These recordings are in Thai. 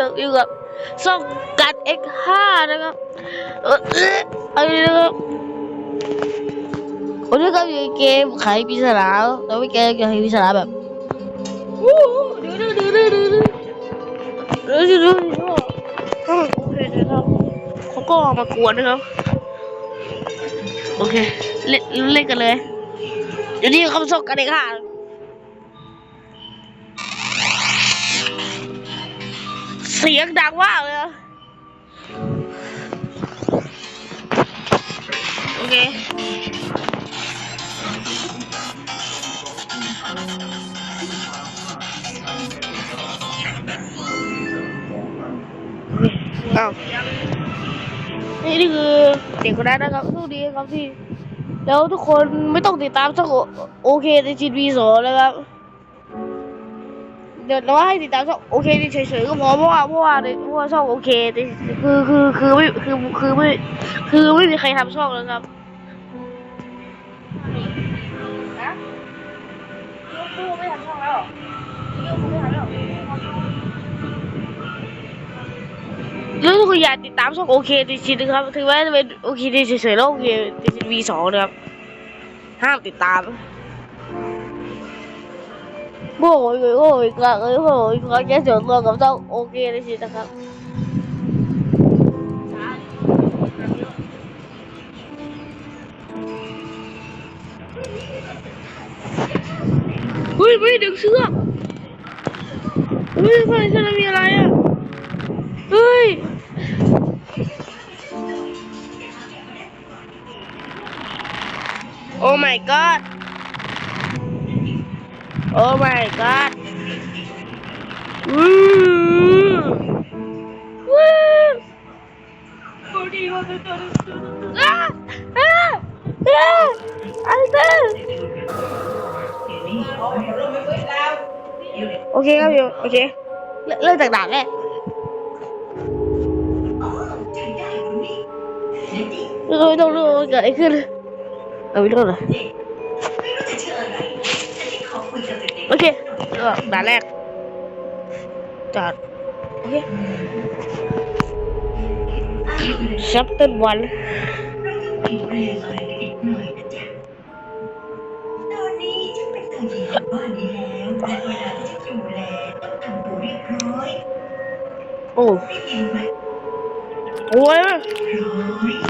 อยู่อยู่กับซ่องกัด X5 นะครับเออเออเอาเลยนะครับวันนี้ก็อยู่ในเกมไขปริศนาแต่ไม่เกมไขปริศนาแบบวู้ดูดูดูดูดูดูดูดูดูโอเคนะครับเขาก็มากวนนะครับโอเคเล่นเล่นกันเลยเดี๋ยวนี้เขาส่งกันเองค่ะ เสียงดังมากเลยอะโอเคอ้าวนี่นี่คือเด็กคนนั้นนะครับสู้ดีครับที่ แล้วทุกคนไม่ต้องติดตามช่องโอโอเคในจีนวีสองนะครับเดี๋ยวเราให้ติดตามช่องโอเคนี่เฉยๆก็พอเพราะว่าเพราะว่าเพราะว่าช่องโอเคนี่คือคือคือไม่คือคือไม่คือไม่มีใครทำช่องแล้วครับนะยูไม่ทำช่องแล้วยูไม่ทำแล้วแล้วทุกคนอยากติดตามช่องโอเคดิชินนะครับถึงแม้จะเป็นโอเคดิเฉยๆแล้วโอเคดิชินวีสองนะครับห้ามติดตาม โอ้ยโอ้ยกะเอ้ยโอ้ยขอแค่ส่วนตัวกับต้องโอเคเลยสินะครับเฮ้ยไม่ดึงเชือกเฮ้ยข้างในเชือกมีอะไรอะเฮ้ยโอ้ my god Oh my god. ok không hiểu ok lên tạc đảng nè, rồi đâu rồi gãy kia rồi đâu ờ, rồi. โอเคก็ด่านแรกจอดโอเค chapter one ตอนนี้ฉั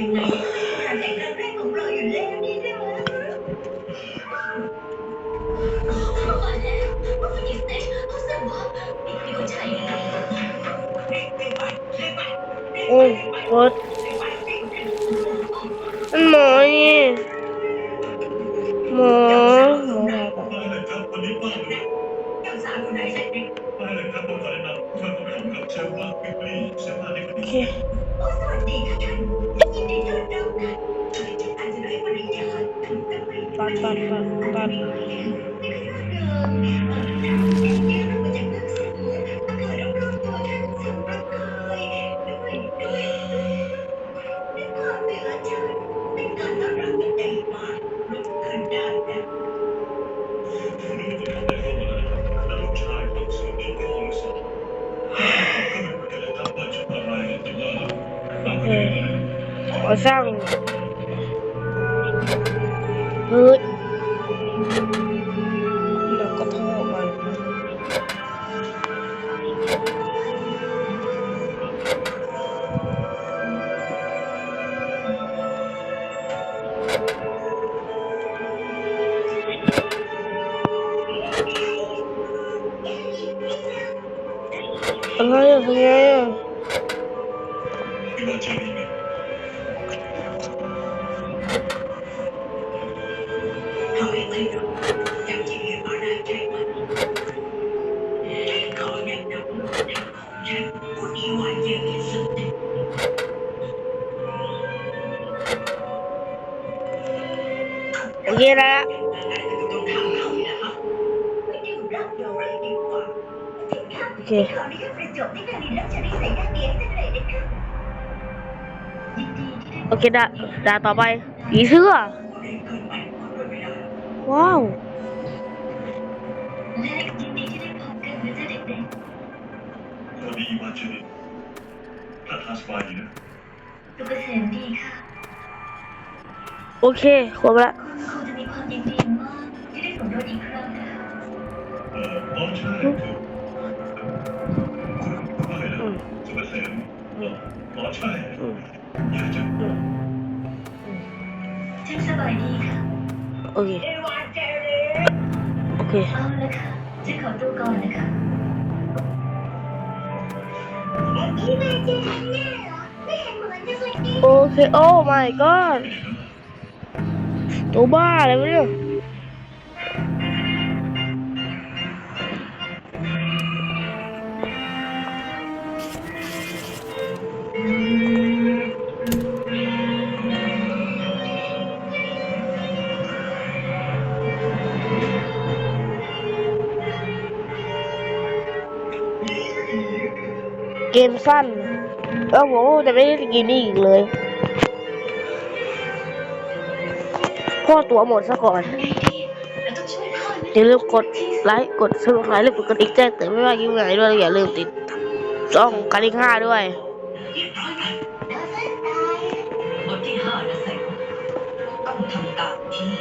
ôi what mỏ nhỉ Okay. có răng hút nó có thô mà. Alo, nghe. Alo, chào รับยินดีที่ได้โอเคดาดาต่อไปผีเสื้อ ว้าวสวัสดีอีวาเจอรีประธานสบายดีนะสุขเกษมดีค่ะ โอเค ครบละคุณคงจะ มีความยินดีมากที่ได้สมรสอีกครั้งนะคะเอ่ออ๋อใช่คุณคุณว่าไงนะสุเกษมเอ่ออ๋อใช่อยากจะฉันสบายดีค่ะโอเคโอเคเอาละค่ะฉันขอตัวก่อนนะคะโอเคโอ้ my god ตัวบ้าอะไรวะเนี่ยเกมสั้นเออผมจะไม่ได้กินนี่อีกเลย พ่อตัวหมดซะก่อนอย่าลืมกดไลค์กดซัครไลค์และกดกระดิ่งแจ้งเตือนไม่ว่ายิ่งไหนด้วยอย่าลืมติดช่องกันที่ห้าด้วยบทที่ห้านะแสงต้องทำตามที่